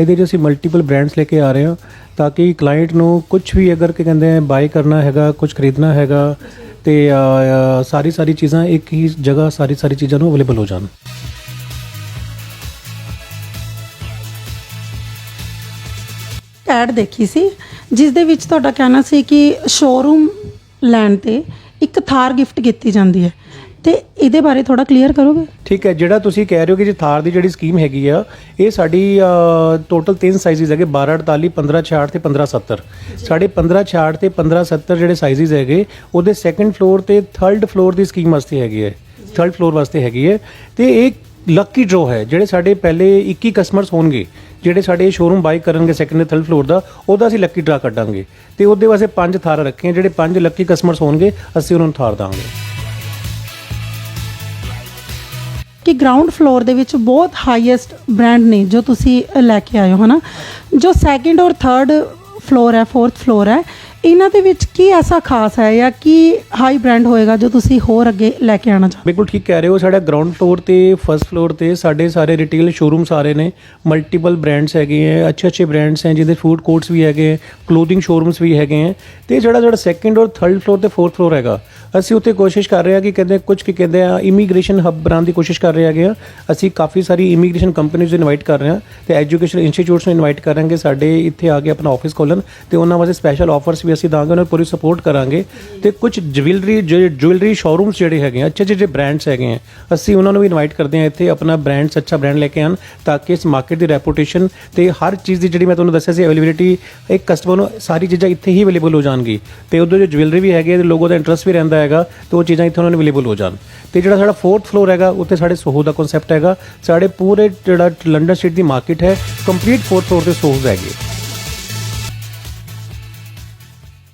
ਇਹਦੇ 'ਚ ਅਸੀਂ ਮਲਟੀਪਲ ਬ੍ਰਾਂਡਸ ਲੈ ਕੇ ਆ ਰਹੇ ਹਾਂ ਤਾਂ ਕਿ ਕਲਾਇੰਟ ਨੂੰ ਕੁਝ ਵੀ ਅਗਰ ਕੀ ਕਹਿੰਦੇ ਆ ਬਾਈ ਕਰਨਾ ਹੈਗਾ ਕੁਝ ਖਰੀਦਣਾ ਹੈਗਾ ਤੇ ਸਾਰੀ ਸਾਰੀ ਚੀਜ਼ਾਂ ਇੱਕ ਹੀ ਜਗ੍ਹਾ ਸਾਰੀ ਸਾਰੀ ਚੀਜ਼ਾਂ ਨੂੰ ਅਵੇਲੇਬਲ ਹੋ ਜਾਣ। ਐਡ ਦੇਖੀ ਸੀ ਜਿਸ ਦੇ ਵਿੱਚ ਤੁਹਾਡਾ ਕਹਿਣਾ ਸੀ ਕਿ ਸ਼ੋਰੂਮ ਲੈਣ ਤੇ ਇੱਕ ਥਾਰ ਗਿਫਟ ਕੀਤੀ ਜਾਂਦੀ ਹੈ। ਤੇ ਇਹਦੇ ਬਾਰੇ ਥੋੜਾ ਕਲੀਅਰ ਕਰੋਗੇ? ਠੀਕ ਹੈ ਜਿਹੜਾ ਤੁਸੀਂ ਕਹਿ ਰਹੇ ਹੋ ਕਿ ਜੀ ਥਾਰ ਦੀ ਜਿਹੜੀ ਸਕੀਮ ਹੈਗੀ ਆ ਇਹ ਸਾਡੀ ਟੋਟਲ ਤਿੰਨ ਸਾਈਜ਼ਸ ਹੈਗੇ 12 48 15 66 ਤੇ 15 70 ਸਾਡੇ 15 66 ਤੇ 15 70 ਜਿਹੜੇ ਸਾਈਜ਼ਸ ਹੈਗੇ ਉਹਦੇ ਸੈਕੰਡ ਫਲੋਰ ਤੇ ਥਰਡ ਫਲੋਰ ਦੀ ਸਕੀਮ ਵਾਸਤੇ ਹੈਗੀ ਹੈ। ਥਰਡ ਫਲੋਰ ਵਾਸਤੇ ਹੈਗੀ ਹੈ। ਤੇ ਇੱਕ ਲੱਕੀ ਡਰਾ ਹੈ ਜਿਹੜੇ ਸਾਡੇ ਪਹਿਲੇ 21 ਕਸਟਮਰਸ ਹੋਣਗੇ। ਜਿਹੜੇ ਸਾਡੇ ਸ਼ੋਰੂਮ ਬਾਈ ਕਰਨਗੇ ਸੈਕੰਡ ਤੇ ਥਰਡ ਫਲੋਰ ਦਾ, ਉਹਦਾ ਅਸੀਂ ਲੱਕੀ ਡਰਾ ਕੱਢਾਂਗੇ। ਤੇ ਉਹਦੇ ਵਾਸਤੇ ਪੰਜ ਥਾਰ ਰੱਖੇ ਜਿਹੜੇ ਪੰਜ ਲੱਕੀ ਕਸਟਮਰਸ ਹੋਣਗੇ, ਅਸੀਂ ਉਹਨਾਂ ਨੂੰ ਥਾਰ ਦਾਂਗੇ ਕਿ ਗਰਾਊਂਡ ਫਲੋਰ ਦੇ ਵਿੱਚ ਬਹੁਤ ਹਾਈਐਸਟ ਬ੍ਰਾਂਡ ਨੇ ਜੋ ਤੁਸੀਂ ਲੈ ਕੇ ਆਏ ਹੋ, ਹਨਾ? ਜੋ ਸੈਕਿੰਡ ਔਰ ਥਰਡ ਫਲੋਰ ਹੈ ਫੋਰਥ ਫਲੋਰ ਹੈ ਇਹਨਾਂ ਦੇ ਵਿੱਚ ਕੀ ਐਸਾ ਖਾਸ ਹੈ ਜਾਂ ਕੀ ਹਾਈ ਬ੍ਰਾਂਡ ਹੋਏਗਾ ਜੋ ਤੁਸੀਂ ਹੋਰ ਅੱਗੇ ਲੈ ਕੇ ਆਣਾ ਚਾਹੋ ਬਿਲਕੁਲ ਠੀਕ ਕਹਿ ਰਹੇ ਹੋ। ਸਾਡਾ ਗਰਾਊਂਡ ਫਲੋਰ ਤੇ ਫਰਸਟ ਫਲੋਰ ਤੇ ਸਾਡੇ ਸਾਰੇ ਰਿਟੇਲ ਸ਼ੋਰੂਮ ਸਾਰੇ ਨੇ। ਮਲਟੀਪਲ ਬ੍ਰਾਂਡਸ ਹੈਗੇ ਹੈ ਅੱਛੇ ਅੱਛੇ ਬ੍ਰਾਂਡਸ ਹੈ ਜਿਹਦੇ ਫੂਡ ਕੋਰਟਸ ਵੀ ਹੈਗੇ ਹੈ ਕਲੋਥਿੰਗ ਸ਼ੋਰੂਮਸ ਵੀ ਹੈਗੇ ਹੈ ਤੇ ਜਿਹੜਾ ਜਿਹੜਾ ਸੈਕੰਡ ਔਰ ਥਰਡ ਫਲੋਰ ਤੇ ਫੋਰਥ ਫਲੋਰ ਹੈਗਾ, ਅਸੀਂ ਉੱਥੇ ਕੋਸ਼ਿਸ਼ ਕਰ ਰਹੇ ਹਾਂ ਕਿ ਕਹਿੰਦੇ ਕੁਝ ਕੀ ਕਹਿੰਦੇ ਆ ਇਮੀਗ੍ਰੇਸ਼ਨ ਹੱਬ ਬਣਾਉਣ ਦੀ ਕੋਸ਼ਿਸ਼ ਕਰ ਰਹੇ ਹੈਗੇ ਆ। ਅਸੀਂ ਕਾਫੀ ਸਾਰੀ ਇਮੀਗ੍ਰੇਸ਼ਨ ਕੰਪਨੀਆਂ ਨੂੰ ਇਨਵਾਈਟ ਕਰ ਰਹੇ ਹਾਂ ਤੇ ਐਜੂਕੇਸ਼ਨ ਇੰਸਟੀਚਿਊਟਸ ਨੂੰ ਇਨਵਾਈਟ ਕਰਾਂਗੇ। ਸਾਡੇ ਇੱਥੇ ਆ ਕੇ ਆਪਣਾ ਆਫਿਸ ਖੋਲਣ ਤੇ ਉਹਨਾਂ ਵਾਸਤੇ ਸਪੈਸ਼ਲ ਆਫਰਸ ਵੀ ਅਸੀਂ ਦਾਂਗੇ ਉਹਨਾਂ ਨੂੰ ਪੂਰੀ ਸਪੋਰਟ ਕਰਾਂਗੇ ਤੇ ਕੁਝ ਜਵੈਲਰੀ ਜਵੈਲਰੀ ਸ਼ੋਰੂਮਸ ਜਿਹੜੇ ਹੈਗੇ ਆ, ਅੱਛੇ ਅੱਛੇ ਜਿਹੜੇ ਬ੍ਰਾਂਡਸ ਹੈਗੇ ਆ, ਅਸੀਂ ਉਹਨਾਂ ਨੂੰ ਵੀ ਇਨਵਾਈਟ ਕਰਦੇ ਹਾਂ ਇੱਥੇ ਆਪਣਾ ਬ੍ਰਾਂਡਸ ਅੱਛਾ ਬ੍ਰਾਂਡ ਲੈ ਕੇ ਆਣ ਤਾਂ ਕਿ ਇਸ ਮਾਰਕੀਟ ਦੀ ਰੈਪੂਟੇਸ਼ਨ ਤੇ ਹਰ ਚੀਜ਼ ਦੀ ਜਿਹੜੀ ਮੈਂ ਤੁਹਾਨੂੰ ਦੱਸਿਆ ਸੀ ਅਵੇਲੇਬਿਲਿਟੀ ਇੱਕ ਕਸਟਮਰ ਨੂੰ ਸਾਰੀ ਚੀਜ਼ਾਂ ਇੱਥੇ ਹੀ ਅਵੇਲੇਬਲ ਹੋ ਜਾਣਗੀ ਤੇ ਉਦੋਂ ਜੋ ਜਵੈਲਰੀ ਵੀ ਹੈਗੀ ਹੈ ਤੇ ਲੋਗੋ ਦਾ ਇੰਟਰਸਟ ਵੀ ਰਹਿੰਦਾ ਹੈਗਾ ਤੇ ਉਹ ਚੀਜ਼ਾਂ ਇੱਥੇ ਉਹਨਾਂ ਨੂੰ ਅਵੇਲੇਬਲ ਹੋ ਜਾਣ। ਤੇ ਜਿਹੜਾ ਸਾਡਾ ਫੋਰਥ ਫਲੋਰ ਹੈਗਾ, ਉੱਥੇ ਸਾਡੇ ਸੋਹੋ ਦਾ ਕਨਸੈਪਟ ਹੈਗਾ, ਸਾਡੇ ਪੂਰੇ ਜਿਹੜਾ ਲੰਡਨ ਸਟਰੀਟ ਦੀ ਮਾਰਕੀਟ ਹੈ ਕੰਪਲੀਟ ਫੋਰਥ ਫਲੋਰ ਤੇ ਸੋਹਸ ਹੈਗੇ।